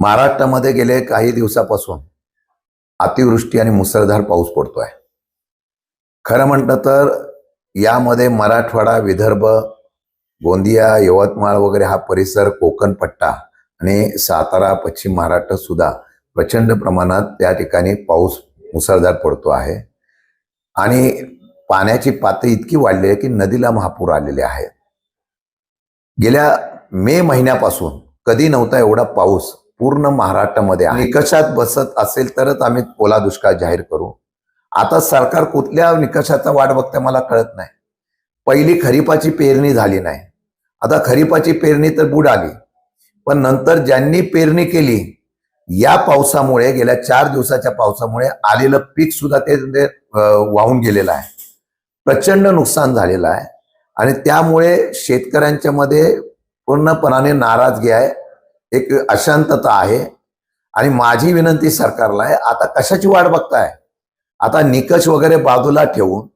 महाराष्ट्रामध्ये गेले काही दिवसापासून अतिवृष्टी आणि मुसळधार पाऊस पडतोय. खरं म्हटलं तर यामध्ये मराठवाडा विदर्भ गोंदिया यवतमाळ वगैरे हा परिसर कोकण पट्टा आणि सातारा पश्चिम महाराष्ट्र सुद्धा प्रचंड प्रमाणात त्या ठिकाणी पाऊस मुसळधार पडतो आहे. आणि पाण्याची पातळी इतकी वाढली आहे की नदीला महापूर आलेले आहेत. गेल्या मे महिन्यापासून कधी नव्हता एवढा पाऊस पूर्ण महाराष्ट्रामध्ये निकषात बसत असेल तरच आम्ही ओला दुष्काळ जाहीर करू. आता सरकार कुठल्या निकषाचा वाट बघते मला कळत नाही. पहिली खरीपाची पेरणी झाली नाही. आता खरीपाची पेरणी तर बुड आली. पण नंतर ज्यांनी पेरणी केली या पावसामुळे गेल्या चार दिवसाच्या पावसामुळे आलेलं पीक सुद्धा ते म्हणजे, वाहून गेलेलं आहे. प्रचंड नुकसान झालेलं आहे. आणि त्यामुळे शेतकऱ्यांच्या मध्ये पूर्णपणाने नाराजगी आहे. एक अशांतता आहे. आणि माझी विनंती सरकारला आहे आता कशाची वाट बघताय? आता निकष वगैरे बाजूला ठेवून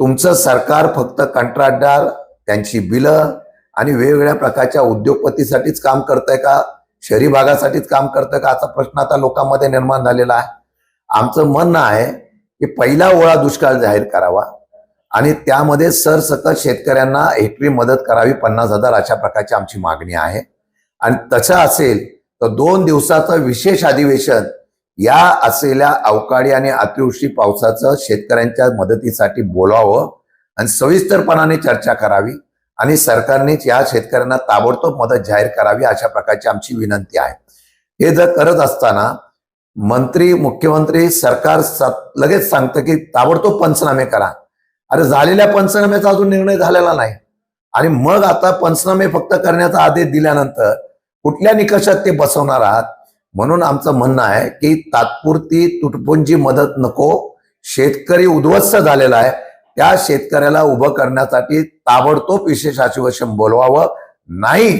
तुमचं सरकार फक्त कंत्राटदार त्यांची बिलं आणि वेगवेगळ्या प्रकारच्या उद्योगपतीसाठीच काम करतंय का? शहरी भागासाठीच काम करतंय का? असा प्रश्न आता लोकांमध्ये निर्माण झालेला आहे. आमचं म्हणणं आहे की पहिला ओळा दुष्काळ जाहीर करावा आणि त्यामध्ये सरसकट शेतकऱ्यांना हेक्टरी मदत करावी. पन्नास हजार अशा प्रकारची आमची मागणी आहे. आणि तसं असेल तर दोन दिवसाचं विशेष अधिवेशन या असलेल्या अवकाळी आणि अतिवृष्टी पावसाचं शेतकऱ्यांच्या मदतीसाठी बोलावं आणि सविस्तरपणाने चर्चा करावी आणि सरकारनेच या शेतकऱ्यांना ताबडतोब मदत जाहीर करावी अशा प्रकारची आमची विनंती आहे. हे जर करत असताना मंत्री मुख्यमंत्री सरकार लगेच सांगतं की ताबडतोब पंचनामे करा. अरे झालेल्या पंचनाम्याचा अजून निर्णय झालेला नाही. आणि मग आता पंचनामे फक्त करण्याचा आदेश दिल्यानंतर कुठल्या निकषात ते बसवणार आहात? म्हणून आमचं म्हणणं आहे की तात्पुरती तुटपुंजी मदत नको. शेतकरी उद्ध्वस्त झालेला आहे. त्या शेतकऱ्याला उभं करण्यासाठी ताबडतोब विशेष अधिवेशन बोलवावं. नाही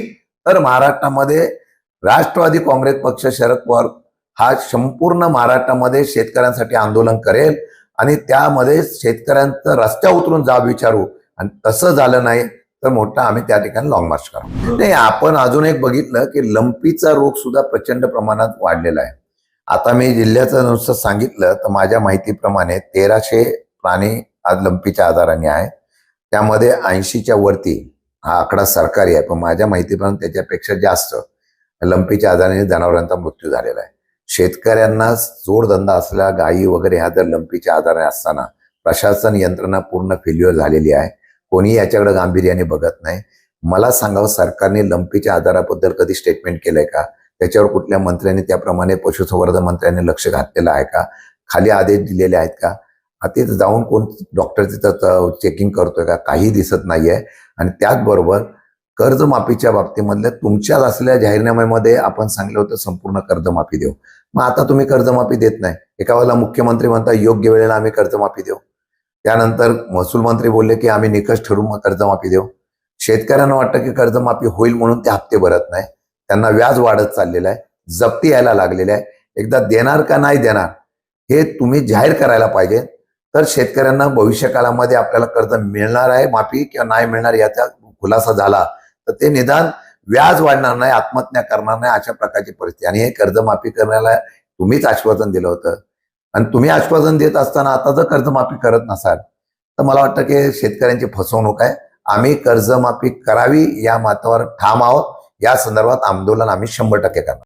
तर महाराष्ट्रामध्ये राष्ट्रवादी काँग्रेस पक्ष शरद पवार हा संपूर्ण महाराष्ट्रामध्ये शेतकऱ्यांसाठी आंदोलन करेल आणि त्यामध्ये शेतकऱ्यांचं रस्त्या उतरून जाब विचारू. आणि तसं झालं नाही तर मोठा आम्ही त्या ठिकाणी लॉंग मार्च करू नाही आपण अजून एक बघितलं की लंपीचा रोग सुद्धा प्रचंड प्रमाणात वाढलेला आहे. आता मी जिल्ह्याचं नुसतं सांगितलं तर माझ्या माहितीप्रमाणे तेराशे प्राणी आज लंपीच्या आजाराने आहेत. त्यामध्ये ऐंशीच्या वरती हा आकडा सरकारी आहे पण माझ्या माहितीप्रमाणे त्याच्यापेक्षा जास्त लंपीच्या आजाराने जनावरांचा मृत्यू झालेला आहे. शेतकऱ्यांना जोडधंदा असलेला गायी वगैरे ह्या जर लंपीच्या आजाराने असताना प्रशासन यंत्रणा पूर्ण फेल्युअर झालेली आहे. कोणी याच्याकडे गांभीर्याने बघत नाही. मला सांगावं सरकारने लंपीच्या आजाराबद्दल कधी स्टेटमेंट केलंय का? त्याच्यावर कुठल्या मंत्र्यांनी त्याप्रमाणे पशुसंवर्धन मंत्र्यांनी लक्ष घातलेलं आहे का? खाली आदेश दिलेले आहेत का? आ जाऊन कोण डॉक्टर तिथं चेकिंग करतोय का? काही दिसत नाहीये. आणि त्याचबरोबर कर्जमाफीच्या बाबतीमधल्या तुमच्याच असलेल्या जाहीरनाम्यामध्ये आपण सांगितलं होतं संपूर्ण कर्जमाफी देऊ. मग आता तुम्ही कर्जमाफी देत नाही. एका वेळेला मुख्यमंत्री म्हणता योग्य वेळेला आम्ही कर्जमाफी देऊ. त्यानंतर महसूल मंत्री बोलले की आम्ही निकष ठरवून मग कर्जमाफी देऊ. शेतकऱ्यांना वाटतं की कर्जमाफी होईल म्हणून ते हप्ते भरत नाही. त्यांना व्याज वाढत चाललेलं आहे जप्ती यायला लागलेली आहे. एकदा देणार का नाही देणार हे तुम्ही जाहीर करायला पाहिजे. तर शेतकऱ्यांना भविष्य काळामध्ये आपल्याला कर्ज मिळणार आहे माफी किंवा नाही मिळणार याचा खुलासा झाला तर ते निदान व्याज वाढणार नाही आत्महत्या करणार नाही अशा प्रकारची परिस्थिती. आणि हे कर्जमाफी करण्याला तुम्हीच आश्वासन दिलं होतं. आणि तुम्ही आश्वासन देत असताना आता जर कर्जमाफी करत नसाल तर मला वाटतं की शेतकऱ्यांची फसवणूक आहे. आम्ही कर्जमाफी करावी या मातावर ठाम आहोत. या संदर्भात आंदोलन आम्ही शंभर टक्के करणार.